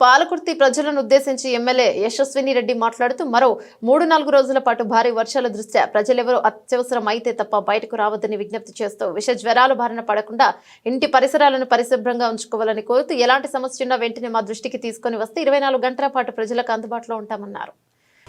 పాలకుర్తి ప్రజలను ఉద్దేశించి ఎమ్మెల్యే యశస్విని రెడ్డి మాట్లాడుతూ మరో మూడు నాలుగు రోజుల పాటు భారీ వర్షాల దృష్ట్యా ప్రజలెవరూ అత్యవసరం అయితే తప్ప బయటకు రావద్దని విజ్ఞప్తి చేస్తూ విష జ్వరాల బారిన పడకుండా ఇంటి పరిసరాలను పరిశుభ్రంగా ఉంచుకోవాలని కోరుతూ ఎలాంటి సమస్య ఉన్నా వెంటనే మా దృష్టికి తీసుకొని వస్తే ఇరవై నాలుగు గంటల పాటు ప్రజలకు అందుబాటులో ఉంటామన్నారు.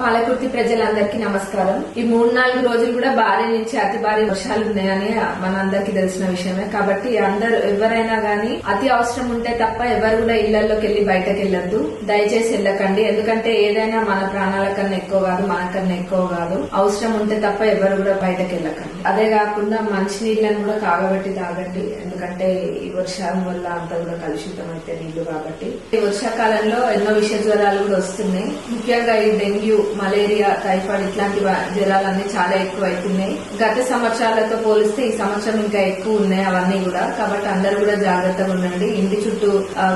పాలకుర్తి ప్రజలందరికీ నమస్కారం. ఈ మూడు నాలుగు రోజులు కూడా భారీ నుంచి అతి భారీ వర్షాలు ఉన్నాయని మనందరికీ తెలిసిన విషయమే. కాబట్టి అందరు ఎవరైనా గానీ అతి అవసరం ఉంటే తప్ప ఎవరు కూడా ఇళ్ళలోకి వెళ్ళి బయటకు వెళ్ళొద్దు దయచేసి వెళ్ళకండి. ఎందుకంటే ఏదైనా మన ప్రాణాల కన్నా ఎక్కువ కాదు మనకన్నా ఎక్కువ కాదు. అవసరం ఉంటే తప్ప ఎవరు కూడా బయటకు వెళ్ళకండి అదే కాకుండా మంచి నీళ్ళని కూడా కాగబెట్టి తాగండి. ఎందుకంటే ఈ వర్షం వల్ల అంతా కూడా కలుషితం అయితే నీళ్ళు కాబట్టి. ఈ వర్షాకాలంలో ఎన్నో విష జ్వరాలు కూడా వస్తున్నాయి. ముఖ్యంగా ఈ డెంగ్యూ మలేరియా టైఫాయిడ్ ఇట్లాంటి జ్వరాలన్నీ చాలా ఎక్కువ అవుతున్నాయి గత సంవత్సరాలతో పోలిస్తే ఈ సంవత్సరం ఇంకా ఎక్కువ ఉన్నాయి అవన్నీ కూడా. కాబట్టి అందరూ కూడా జాగ్రత్తగా ఉండండి. ఇంటి చుట్టూ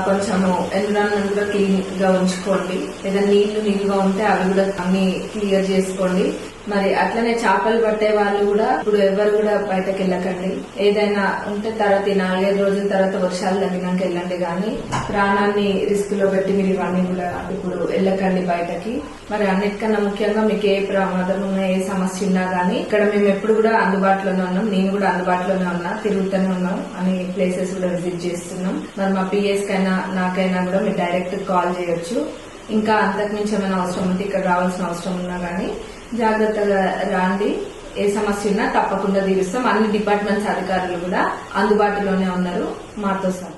కొంచెము ఎన్విరాన్మెంట్ కూడా క్లీన్గా ఉంచుకోండి. ఏదైనా నీళ్ళు నిల్వ ఉంటే అవి కూడా అన్ని క్లియర్ చేసుకోండి. మరి అట్లనే చేపలు పట్టే వాళ్ళు కూడా ఇప్పుడు ఎవరు కూడా బయటకు వెళ్ళకండి. ఏదైనా ఉంటే తర్వాత ఈ నాలుగైదు రోజుల తర్వాత వర్షాలు తగ్గినాక వెళ్ళండి. కానీ ప్రాణాన్ని రిస్క్లో పెట్టి మీరు ఇవన్నీ కూడా ఇప్పుడు వెళ్ళకండి బయటకి. మరి అన్నిటికన్నా ముఖ్యంగా మీకు ఏ ప్రమాదం ఉన్నా ఏ సమస్య ఉన్నా గానీ ఇక్కడ మేము ఎప్పుడు కూడా అందుబాటులోనే ఉన్నాం. నేను కూడా అందుబాటులోనే ఉన్నా తిరుగుతూనే ఉన్నాం అని ప్లేసెస్ కూడా విజిట్ చేస్తున్నాం. మరి మా పిఎస్ కైనా నాకైనా కూడా మీరు డైరెక్ట్ కాల్ చేయొచ్చు. ఇంకా అంతకుమించి ఏమైనా అవసరం ఉంటే ఇక్కడ రావాల్సిన అవసరం ఉన్నా కానీ జాగ్రత్తగా రాండి. ఏ సమస్య ఉన్నా తప్పకుండా తీరుస్తాం. అన్ని డిపార్ట్మెంట్స్ అధికారులు కూడా అందుబాటులోనే ఉన్నారు. మాతో సహా.